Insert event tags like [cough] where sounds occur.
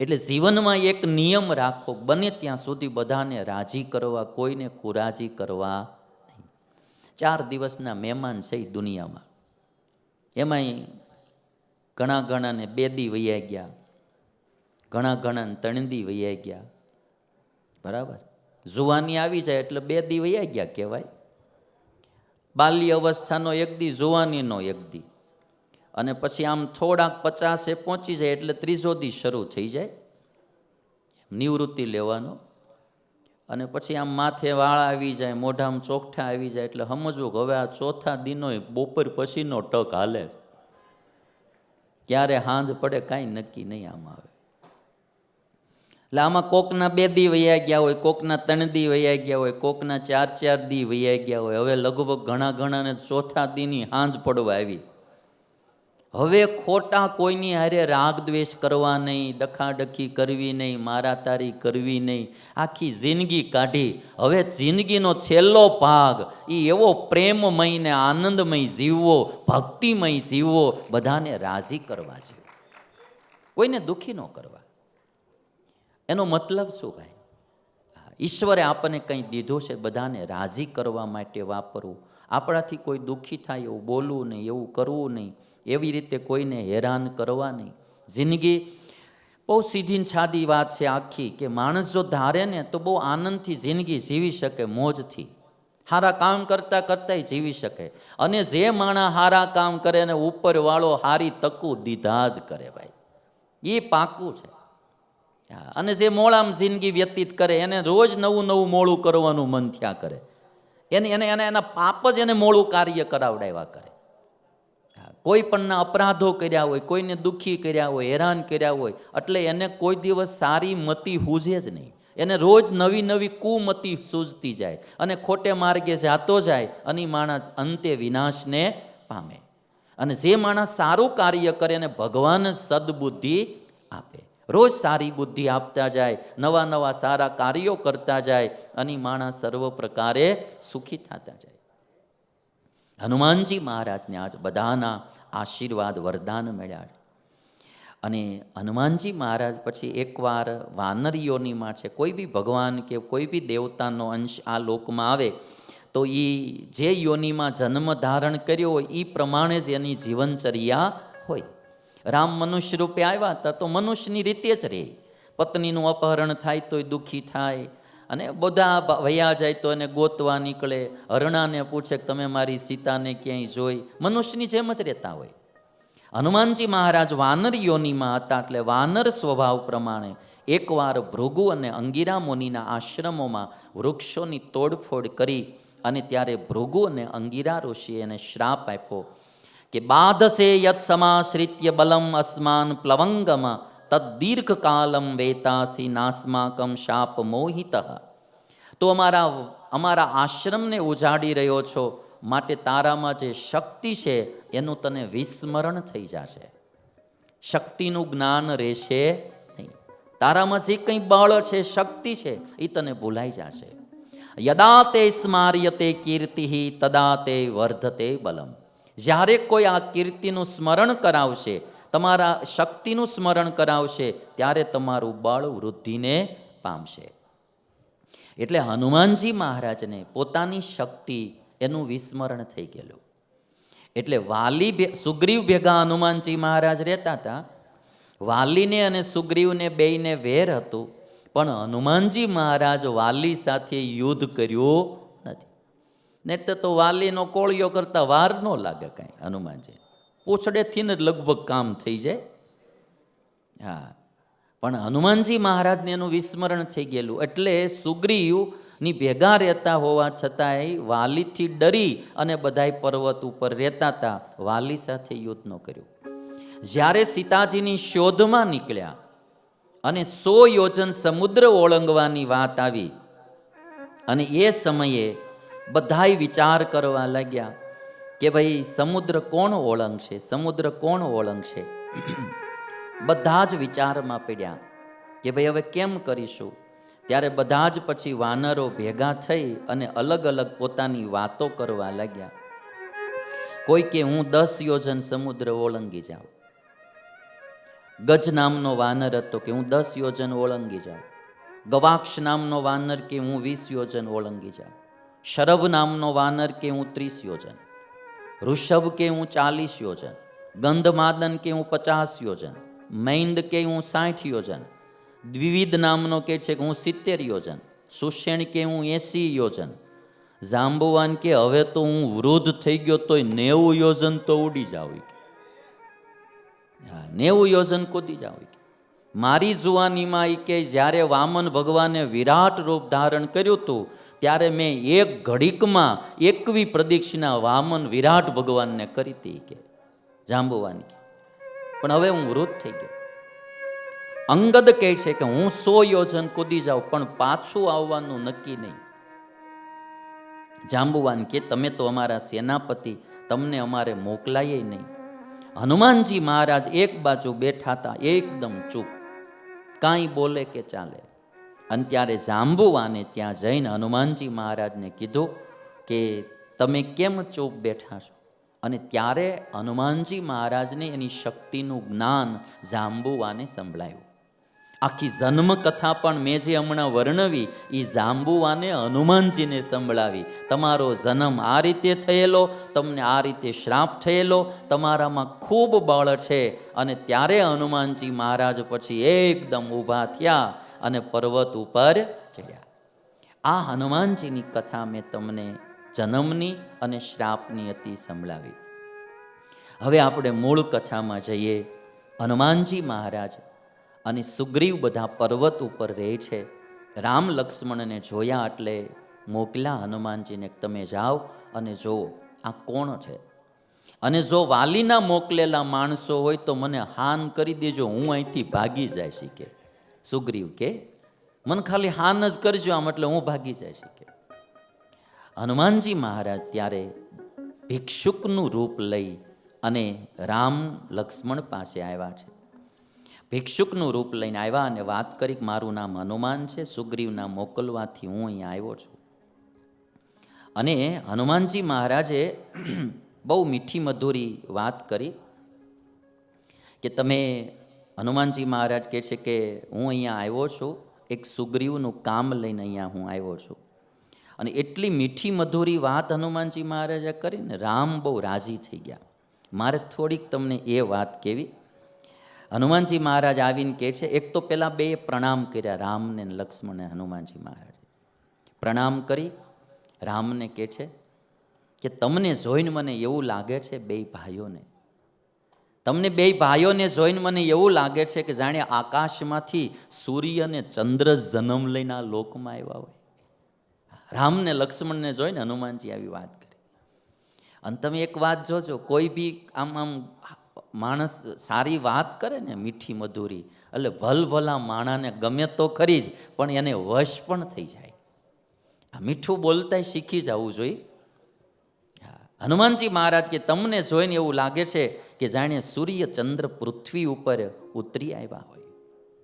એટલે જીવનમાં એક નિયમ રાખો, બને ત્યાં સુધી બધાને રાજી કરવા, કોઈને કુરાજી કરવા નહીં. ચાર દિવસના મહેમાન છે દુનિયામાં. એમાંય ઘણા ઘણાને બે દી વૈયા ગયા, ઘણા ઘણાને ત્રણ દી વૈયા ગયા. બરાબર? જુવાની આવી જાય એટલે બે દી વૈયા ગયા કહેવાય. બાલ્ય અવસ્થાનો એક દી, જુવાનીનો એક દી. અને પછી આમ થોડાક પચાસે પહોંચી જાય એટલે ત્રીજો દી શરૂ થઈ જાય. નિવૃત્તિ લેવાનો. અને પછી આમ માથે વાળ આવી જાય, મોઢામાં ચોકઠા આવી જાય એટલે સમજવું હવે આ ચોથા દિનો બપોર પછીનો ટક હાલે ક્યારે હાંજ પડે કાંઈ નક્કી નહીં આમ આવે. એટલે આમાં કોકના બે દી વૈયા ગયા હોય, કોકના ત્રણ દી વૈયા ગયા હોય, કોકના ચાર ચાર દી વૈયા ગયા હોય. હવે લગભગ ઘણા ઘણાને ચોથા દીની હાંજ પડવા આવી. હવે ખોટા કોઈની હારે રાગ દ્વેષ કરવા નહીં, ડખાડખી કરવી નહીં, મારાતારી કરવી નહીં, આખી જિંદગી કાઢી. હવે જિંદગીનો છેલ્લો ભાગ એ એવો પ્રેમમય ને આનંદમય જીવવો, ભક્તિમય જીવવો, બધાને રાજી કરવા છે કોઈને દુઃખી ન કરવા. એનો મતલબ શું ભાઈ? ઈશ્વરે આપણને કંઈ દીધું છે, બધાને રાજી કરવા માટે વાપરવું. આપણાથી કોઈ દુઃખી થાય એવું બોલવું નહીં, એવું કરવું નહીં. એવી રીતે કોઈને હેરાન કરવા નહીં. જિંદગી બહુ સીધી સાદી વાત છે આખી કે માણસ જો ધારે ને તો બહુ આનંદથી જિંદગી જીવી શકે, મોજથી. સારા કામ કરતાં કરતાંય જીવી શકે. અને જે માણસ સારા કામ કરે ને ઉપરવાળો હારી તકુ દીધા જ કરે ભાઈ. એ પાકું છે. અને જે મોળામ જિંદગી વ્યતીત કરે, એને રોજ નવું નવું મોળું કરવાનું મન થયા કરે. એને એને એને એના પાપ જ એને મોળું કાર્ય કરાવડાવ્યા કરે. કોઈ પણના અપરાધો કર્યા હોય, કોઈને દુઃખી કર્યા હોય, હેરાન કર્યા હોય, એટલે એને કોઈ દિવસ સારી મતી હૂજે જ નહીં. એને રોજ નવી નવી કુમતી સૂઝતી જાય અને ખોટે માર્ગે જાતો જાય, અને માણસ અંતે વિનાશને પામે. અને જે માણસ સારું કાર્ય કરે એને ભગવાન સદબુદ્ધિ આપે. રોજ સારી બુદ્ધિ આપતા જાય, નવા નવા સારા કાર્યો કરતા જાય, અને માણસ સર્વ પ્રકારે સુખી થતા જાય. હનુમાનજી મહારાજને આજ બધાના આશીર્વાદ, વરદાન મળ્યા અને હનુમાનજી મહારાજ પછી એકવાર વાનરીઓનીમાં છે, કોઈ બી ભગવાન કે કોઈ બી દેવતાનો અંશ આ લોકમાં આવે, તો એ જે યોનિમાં જન્મ ધારણ કર્યો હોય એ પ્રમાણે જ એની જીવનચર્યા હોય. રામ મનુષ્ય રૂપે આવ્યા હતા તો મનુષ્યની રીતે જ રહે પત્નીનું અપહરણ થાય તોય દુઃખી થાય અને બધા વયા જાય તો એને ગોતવા નીકળે. હરણાને પૂછે કે તમે મારી સીતાને ક્યાંય જોઈ? મનુષ્યની જેમ જ રહેતા હોય. હનુમાનજી મહારાજ વાનર યોનિમાં હતા એટલે વાનર સ્વભાવ પ્રમાણે એકવાર ભૃગુ અને અંગીરા મુનિના આશ્રમોમાં વૃક્ષોની તોડફોડ કરી અને ત્યારે ભૃગુ અને અંગીરા ઋષિએ એને શ્રાપ આપ્યો કે બાધસે યત સમાશ્રિત્ય બલમ અસ્માન પ્લવંગમ તદ દીર્ઘકાલમ વેતાસી નાસ્માકમ શાપ મોહિત તો અમારા અમારા આશ્રમને ઉજાડી રહ્યો છો માટે તારામાં જે શક્તિ છે એનું તને વિસ્મરણ થઈ જશે શક્તિનું જ્ઞાન રહેશે નહીં તારામાં જે કંઈ બળ છે શક્તિ છે એ તને ભૂલાઈ જશે યદા તે સ્માર્યતે કીર્તિ તદા તે વર્ધતે બલમ જ્યારે કોઈ આ કીર્તિનું સ્મરણ કરાવશે તમારા શક્તિનું સ્મરણ કરાવશે, ત્યારે તમારું બળ વૃદ્ધિને પામશે. એટલે હનુમાનજી મહારાજને પોતાની શક્તિ એનું વિસ્મરણ થઈ ગયેલું. એટલે વાલી સુગ્રીવ ભેગા હનુમાનજી મહારાજ રહેતા હતા. વાલીને અને સુગ્રીવને બેયને વેર હતું, પણ હનુમાનજી મહારાજ વાલી સાથે યુદ્ધ કર્યું નથી. ને તો વાલીનો કોળિયો કરતા વાર ન લાગે કાંઈ હનુમાનજી પૂછડેથી જ લગભગ કામ થઈ જાય. હા. પણ હનુમાનજી મહારાજને એનું વિસ્મરણ થઈ ગયેલું. એટલે સુગ્રીવની ભેગા રહેતા હોવા છતાંય વાલીથી ડરી અને બધાય પર્વત ઉપર રહેતા હતા વાલી સાથે યુદ્ધ ન કર્યું. જ્યારે સીતાજીની શોધમાં નીકળ્યા અને સો યોજન સમુદ્ર ઓળંગવાની વાત આવી અને એ સમયે બધાય વિચાર કરવા લાગ્યા કે ભાઈ સમુદ્ર કોણ ઓળંગશે સમુદ્ર કોણ ઓળંગશે બધા જ વિચારમાં પડ્યા કે ભાઈ હવે કેમ કરીશું? ત્યારે બધા જ પછી વાનરો ભેગા થઈ અને અલગ અલગ પોતાની વાતો કરવા લાગ્યા. કોઈ કે, હું દસ યોજન સમુદ્ર ઓળંગી જાઉં. ગજ નામનો વાનર હતો કે, હું દસ યોજન ઓળંગી જાઉં. ગવાક્ષ નામનો વાનર કે, હું વીસ યોજન ઓળંગી જાઉં. શરભ નામનો વાનર કે, હું ત્રીસ યોજન. ઋષભ કે હું ચાલીસ યોજન ગંધમાદન કે હું પચાસ યોજન મૈંદ કે હું સાઠ યોજન દ્વિવિધ નામનો કે છે કે હું સિત્તેર યોજન સુષેણ કે હું એંસી યોજન જાંબુવાન કે હવે તો હું વૃદ્ધ થઈ ગયો તોય નેવું યોજન તો ઉડી જાવ હા, નેવું યોજન કૂદી જાવ મારી જુવાનીમાં એ કે જ્યારે વામન ભગવાને વિરાટ રૂપ ધારણ કર્યું હતું ત્યારે મેં એક ઘડીકમાં એકવી પ્રદક્ષિણા વામન વિરાટ ભગવાનને કરી હતી કે, જાંબુવાન પણ હવે હું વૃદ્ધ થઈ ગયો. અંગદ કહે છે કે હું સો યોજન કૂદી જાઉં, પણ પાછું આવવાનું નક્કી નહીં. જાંબુવાન કે, તમે તો અમારા સેનાપતિ, તમને અમારે મોકલાય નહીં. હનુમાનજી મહારાજ એક બાજુ બેઠા હતા, એકદમ ચૂપ. કાંઈ બોલે કે ચાલે. અને ત્યારે જાંબુવાને ત્યાં જઈને હનુમાનજી મહારાજને કીધું કે તમે કેમ ચૂપ બેઠા છો? અને ત્યારે હનુમાનજી મહારાજને એની શક્તિનું જ્ઞાન જાંબુવાને સંભળાયું. આખી જન્મકથા પણ મેં જે હમણાં વર્ણવી એ જાંબુવાને હનુમાનજીને સંભળાવી. તમારો જન્મ આ રીતે થયેલો, તમને આ રીતે શ્રાપ થયેલો, તમારામાં ખૂબ બળ છે. અને ત્યારે હનુમાનજી મહારાજ પછી એકદમ ઊભા થયા. અને પર્વત ઉપર ચડ્યા. આ હનુમાનજીની કથા મેં તમને જન્મની અને શ્રાપની હતી સંભળાવી. હવે આપણે મૂળ કથામાં જઈએ. હનુમાનજી મહારાજ અને સુગ્રીવ બધા પર્વત ઉપર રહે છે. રામ લક્ષ્મણને જોયા એટલે મોકલા હનુમાનજીને, તમે જાઓ અને જુઓ આ કોણ છે? અને જો વાલીના મોકલેલા માણસો હોય તો મને હાન કરી દેજો, હું અહીંથી ભાગી જાય શીખે. સુગ્રીવ કે, મને ખાલી હાન જ કરજો આમ એટલે હું ભાગી જાય કે હનુમાનજી મહારાજ ત્યારે ભિક્ષુકનું રૂપ લઈ અને રામ લક્ષ્મણ પાસે આવ્યા છે. ભિક્ષુકનું રૂપ લઈને આવ્યા અને વાત કરી મારું નામ હનુમાન છે, સુગ્રીવના મોકલવાથી હું અહીંયા આવ્યો છું. અને હનુમાનજી મહારાજે [clears throat] બહુ મીઠી મધુરી વાત કરી કે, તમે હનુમાનજી મહારાજ કહે છે કે હું અહીંયા આવ્યો છું, એક સુગ્રીવનું કામ લઈને અહીંયા હું આવ્યો છું. અને એટલી મીઠી મધુરી વાત હનુમાનજી મહારાજે કરીને રામ બહુ રાજી થઈ ગયા. મારે થોડીક તમને એ વાત કેવી હનુમાનજી મહારાજ આવીને કહે છે, એક તો પહેલાં બે પ્રણામ કર્યા રામને લક્ષ્મણને હનુમાનજી મહારાજે. પ્રણામ કરી, રામને કહે છે કે તમને જોઈને મને એવું લાગે છે બે ભાઈઓને તમને બે ભાઈઓને જોઈને મને એવું લાગે છે કે જાણે આકાશમાંથી સૂર્ય અને ચંદ્ર જન્મ લઈને આ લોકમાં આવ્યા હોય. રામને લક્ષ્મણને જોઈને હનુમાનજી આવી વાત કરી. અને તમે એક વાત જોજો, કોઈ બી આમ આમ માણસ સારી વાત કરે ને મીઠી મધુરી, એટલે ભલભલા માણાને ગમે તો ખરી જ, પણ એને વશ પણ થઈ જાય. આ મીઠું બોલતાય શીખી જવું જોઈએ. હનુમાનજી મહારાજ કે તમને જોઈને એવું લાગે છે કે જાણે સૂર્ય ચંદ્ર પૃથ્વી ઉપર ઉતરી આવ્યા હોય.